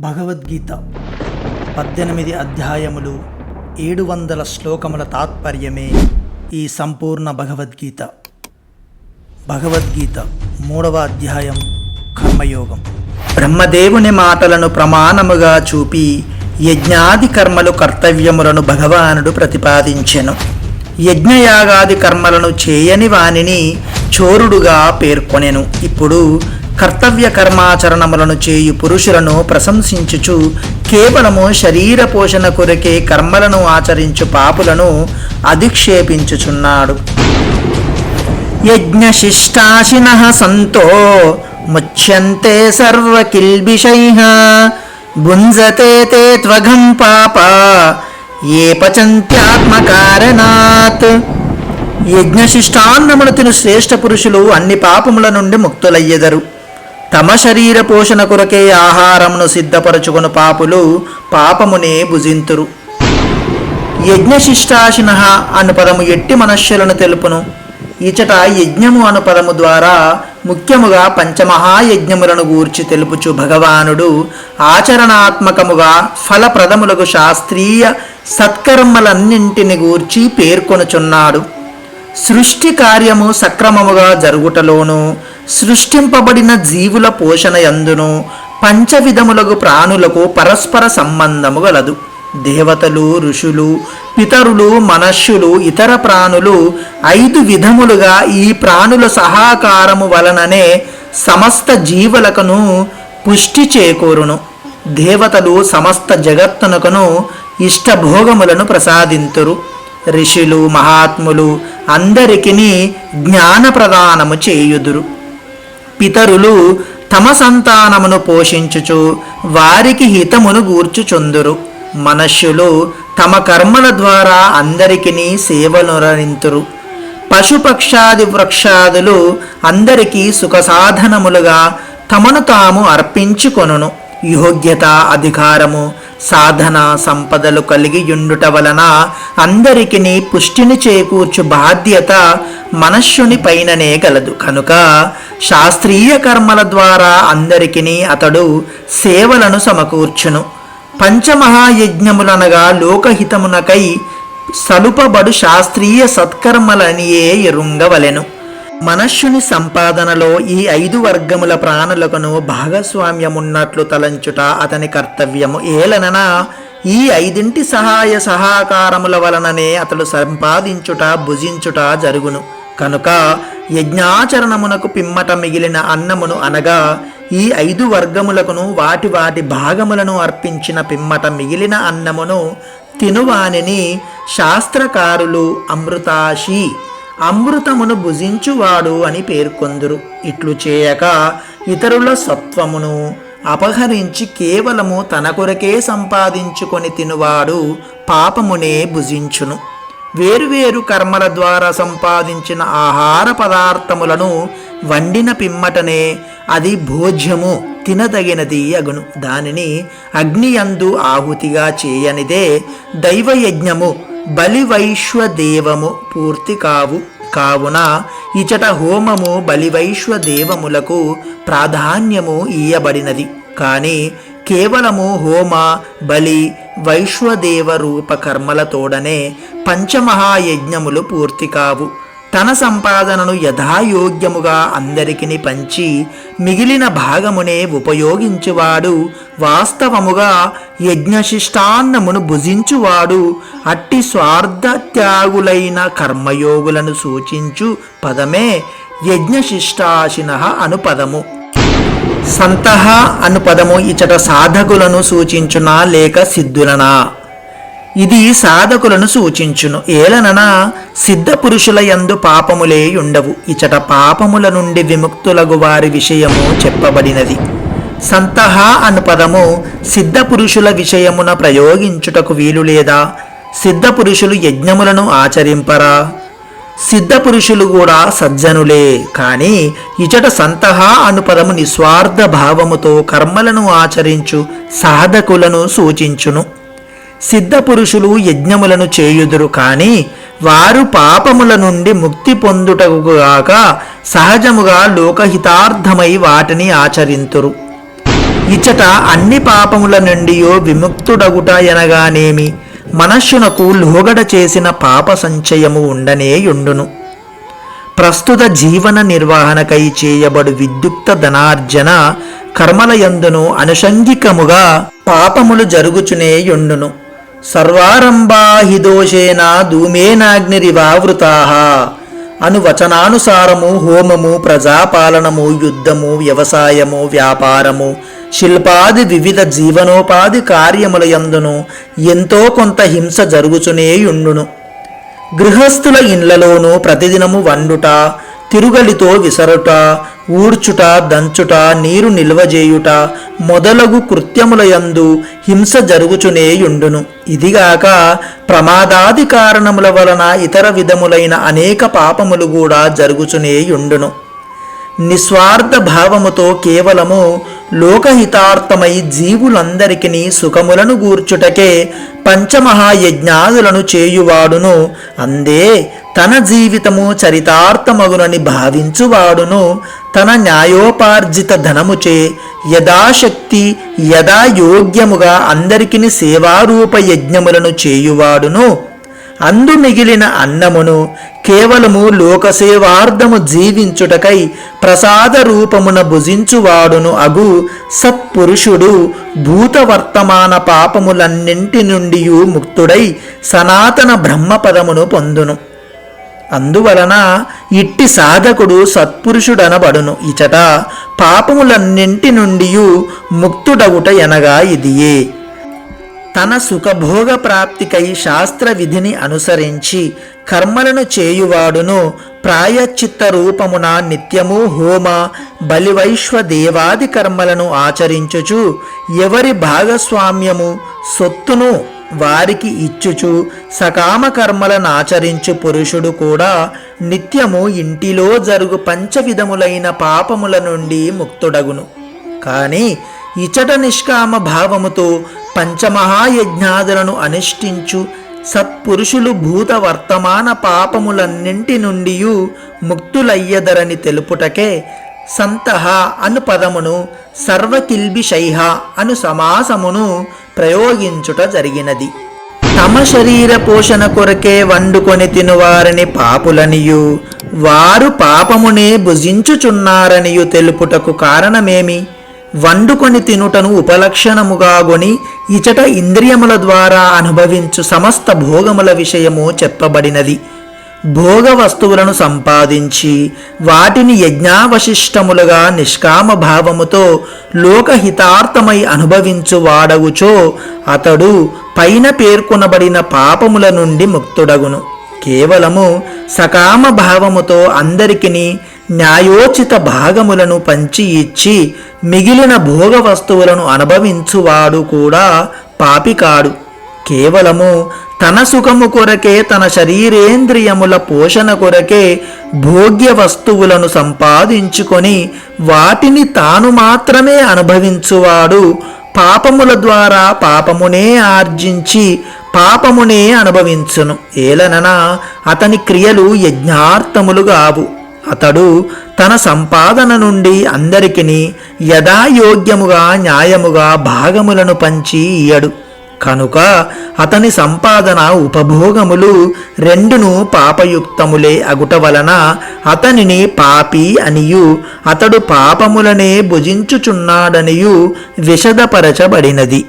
భగవద్గీత పద్దెనిమిది అధ్యాయములు ఏడు వందల శ్లోకముల తాత్పర్యమే ఈ సంపూర్ణ భగవద్గీత. భగవద్గీత మూడవ అధ్యాయం కర్మయోగం. బ్రహ్మదేవుని మాటలను ప్రమాణముగా చూపి యజ్ఞాది కర్మలు కర్తవ్యములను భగవానుడు ప్రతిపాదించెను. యజ్ఞయాగాది కర్మలను చేయని వానిని చోరుడుగా పేర్కొనెను. ఇప్పుడు కర్తవ్య కర్మాచరణములను చేయు పురుషులను ప్రశంసించుచు కేవలము శరీర పోషణ కొరకే కర్మలను ఆచరించు పాపులను అధిక్షేపించుచున్నాడు. యజ్ఞశిష్టాశిన సంతో ముచ్యంతే సర్వకిల్బిషై భుంజతే తే త్వఘం పాప ఏ పచంత్యాత్మకారణాత్. యజ్ఞశిష్టాన్నమును తిను శ్రేష్ఠ పురుషులు అన్ని పాపముల నుండి ముక్తులయ్యెదరు. తమ శరీర పోషణ కొరకే ఆహారమును సిద్ధపరచుకుని పాపులు పాపమునే భుజింతురు. యజ్ఞశిష్టాశిన అను పదము ఎట్టి మనస్సులను తెలుపును. ఇచట యజ్ఞము అను పదము ద్వారా ముఖ్యముగా పంచమహాయజ్ఞములను గూర్చి తెలుపుచు భగవానుడు ఆచరణాత్మకముగా ఫలప్రదములకు శాస్త్రీయ సత్కర్మలన్నింటిని గూర్చి పేర్కొనుచున్నాడు. సృష్టి కార్యము సక్రమముగా జరుగుటలోను సృష్టింపబడిన జీవుల పోషణ యందును పంచవిధములకు ప్రాణులకు పరస్పర సంబంధము గలదు. దేవతలు ఋషులు పితరులు మనష్యులు ఇతర ప్రాణులు ఐదు విధములుగా ఈ ప్రాణుల సహకారము వలననే సమస్త జీవులకును పుష్టి చేకూరును. దేవతలు సమస్త జగత్తునకును ఇష్టభోగములను ప్రసాదింతురు. ఋషులు మహాత్ములు అందరికిని జ్ఞాన ప్రదానము చేయుదురు. పితరులు తమ సంతానమును పోషించుచు వారికి హితమును గూర్చుచుందురు. మనుష్యులు తమ కర్మల ద్వారా అందరికిని సేవలురనింతురు పశుపక్షాది వృక్షాదులు అందరికీ సుఖ సాధనములుగా తమను తాము అర్పించుకొనును. యోగ్యత అధికారము సాధన సంపదలు కలిగి ఉండుట వలన అందరికిని పుష్టిని చేకూర్చు బాధ్యత మనస్సుని పైననే గలదు. కనుక శాస్త్రీయ కర్మల ద్వారా అందరికిని అతడు సేవలను సమకూర్చును. పంచమహాయజ్ఞములనగా లోకహితమునకై సలుపబడు శాస్త్రీయ సత్కర్మలనియే ఎరుంగవలెను. మనస్సుని సంపాదనలో ఈ ఐదు వర్గముల ప్రాణులకును భాగస్వామ్యమున్నట్లు తలంచుట అతని కర్తవ్యము. ఏలననా ఈ ఐదింటి సహాయ సహకారముల వలననే అతడు సంపాదించుట భుజించుట జరుగును. కనుక యజ్ఞాచరణమునకు పిమ్మట మిగిలిన అన్నమును అనగా ఈ ఐదు వర్గములకును వాటి వాటి భాగములను అర్పించిన పిమ్మట మిగిలిన అన్నమును తినువానిని శాస్త్రకారులు అమృతాశి అమృతమును భుజించువాడు అని పేర్కొందురు. ఇట్లు చేయక ఇతరుల సత్వమును అపహరించి కేవలము తన కొరకే సంపాదించుకొని తినువాడు పాపమునే భుజించును. వేరువేరు కర్మల ద్వారా సంపాదించిన ఆహార పదార్థములను వండిన పిమ్మటనే అది భోజ్యము తినదగినది అగును. దానిని అగ్నియందు ఆహుతిగా చేయనిదే దైవయజ్ఞము బలివైశ్వదేవము పూర్తి కావు. కావున ఇచట హోమము బలివైశ్వదేవములకు ప్రాధాన్యము ఇయ్యబడినది. కానీ కేవలము హోమ బలి వైశ్వదేవ రూపకర్మలతోడనే పంచమహాయజ్ఞములు పూర్తి కావు. తన సంపాదనను యథాయోగ్యముగా అందరికిని పంచి మిగిలిన భాగమునే ఉపయోగించువాడు వాస్తవముగా యజ్ఞశిష్టాన్నమును భుజించువాడు అట్టి స్వార్థ త్యాగులైన కర్మయోగులను సూచించు పదమే యజ్ఞశిష్టాశిన అను పదము సంతహ అను పదము ఇచట సాధకులను సూచించునా లేక సిద్ధులనా? ఇది సాధకులను సూచించును. ఏలననా సిద్ధ పురుషుల యందు పాపములే ఉండవు ఇచట పాపముల నుండి విముక్తులగు వారి విషయము చెప్పబడినది. సంతహ అను పదము సిద్ధ పురుషుల విషయమున ప్రయోగించుటకు వీలు లేదా? సిద్ధ పురుషులు యజ్ఞములను ఆచరింపరా? సిద్ధ పురుషులు కూడా సజ్జనులే కానీ ఇచట సంతహ అను పదము నిస్వార్థ భావముతో కర్మలను ఆచరించు సాధకులను సూచించును. సిద్ధ పురుషులు యజ్ఞములను చేయుదురు కానీ వారు పాపముల నుండి ముక్తి పొందుటకుగాక సహజముగా లోకహితార్థమై వాటిని ఆచరింతురు. ఇచ్చట అన్ని పాపముల నుండి విముక్తుడగుట ఎనగానేమి. మనస్సునకు లోగడ చేసిన పాప సంచయము ఉండనే యుండును ప్రస్తుత జీవన నిర్వహణకై చేయబడు విద్యుక్త ధనార్జన కర్మలయందును అనుషంగికముగా పాపములు జరుగుచునే యుండును సర్వారంభాహి దోషేన అను వచనానుసారము హోమము ప్రజాపాలనము యుద్ధము వ్యవసాయము వ్యాపారము శిల్పాది వివిధ జీవనోపాధి కార్యముల యందును ఎంతో కొంత హింస జరుగుచునేయుండును గృహస్థుల ఇండ్లలోనూ ప్రతిదినము వండుట తిరుగలితో విసరుట ఊడ్చుట దంచుట నీరు నిల్వజేయుట మొదలగు కృత్యములయందు హింస జరుగుచునేయుండును ఇదిగాక ప్రమాదాది కారణముల వలన ఇతర విధములైన అనేక పాపములు కూడా జరుగుచునేయుండును నిస్వార్థ భావముతో కేవలము లోకహితార్థమై జీవులందరికీ సుఖములను గూర్చుటకే పంచమహాయజ్ఞాదులను చేయువాడును. అందే తన జీవితము చరితార్థమగునని భావించువాడును. తన న్యాయోపార్జిత ధనముచే యథాశక్తి యథాయోగ్యముగా అందరికిని సేవారూప యజ్ఞములను చేయువాడును. అందు మిగిలిన అన్నమును కేవలము లోకసేవార్థము జీవించుటకై ప్రసాద రూపమున భుజించువాడును అగు సత్పురుషుడు. భూతవర్తమాన పాపములన్నింటి నుండి ముక్తుడై సనాతన బ్రహ్మపదమును పొందును. అందువలన ఇట్టి సాధకుడు సత్పురుషుడనబడును. ఇచట పాపములన్నింటి నుండి ముక్తుడవుట ఎనగా ఇదియే. తన సుఖభోగ ప్రాప్తికై శాస్త్ర విధిని అనుసరించి కర్మలను చేయువాడును ప్రాయశ్చిత్త రూపమున నిత్యము హోమ బలివైశ్వ దేవాది కర్మలను ఆచరించుచు ఎవరి భాగస్వామ్యము సొత్తును వారికి ఇచ్చుచు సకామ కర్మలను ఆచరించు పురుషుడు కూడా నిత్యము ఇంటిలో జరుగు పంచవిధములైన పాపముల నుండి ముక్తుడగును. కానీ ఇచట నిష్కామ భావముతో పంచమహాయజ్ఞాదులను అనుష్ఠించు సత్పురుషులు భూత వర్తమాన పాపములన్నింటి నుండి ముక్తులయ్యదరని తెలుపుటకే సంతహ అను పదమును సర్వకిల్బిషైహ అను సమాసమును ప్రయోగించుట జరిగినది. తమ శరీర పోషణ కొరకే వండుకొని తినువారని పాపులనియు వారు పాపమునే భుజించుచున్నారనియు తెలుపుటకు కారణమేమి? వండుకొని తినుటను ఉపలక్షణముగా గొని ఇచట ఇంద్రియముల ద్వారా అనుభవించు సమస్త భోగముల విషయము చెప్పబడినది. భోగ వస్తువులను సంపాదించి వాటిని యజ్ఞావశిష్టములుగా నిష్కామ భావముతో లోకహితార్థమై అనుభవించు వాడవుచో అతడు పైన పేర్కొనబడిన పాపముల నుండి ముక్తుడగును. కేవలము సకామ భావముతో అందరికిని న్యాయోచిత భాగములను పంచి ఇచ్చి మిగిలిన భోగ వస్తువులను అనుభవించువాడు కూడా పాపికాడు. కేవలము తన సుఖము కొరకే తన శరీరేంద్రియముల పోషణ కొరకే భోగ్య వస్తువులను సంపాదించుకొని వాటిని తాను మాత్రమే అనుభవించువాడు పాపముల ద్వారా పాపమునే ఆర్జించి పాపమునే అనుభవించును. ఏలనన అతని క్రియలు యజ్ఞార్థములు గావు. అతడు తన సంపాదన నుండి అందరికిని యథాయోగ్యముగా న్యాయముగా భాగములను పంచి ఇయ్యడు కనుక అతని సంపాదన ఉపభోగములు రెండును పాపయుక్తములే అగుట వలన అతనిని పాపి అనియు అతడు పాపములనే భుజించుచున్నాడనియు విషదపరచబడినది.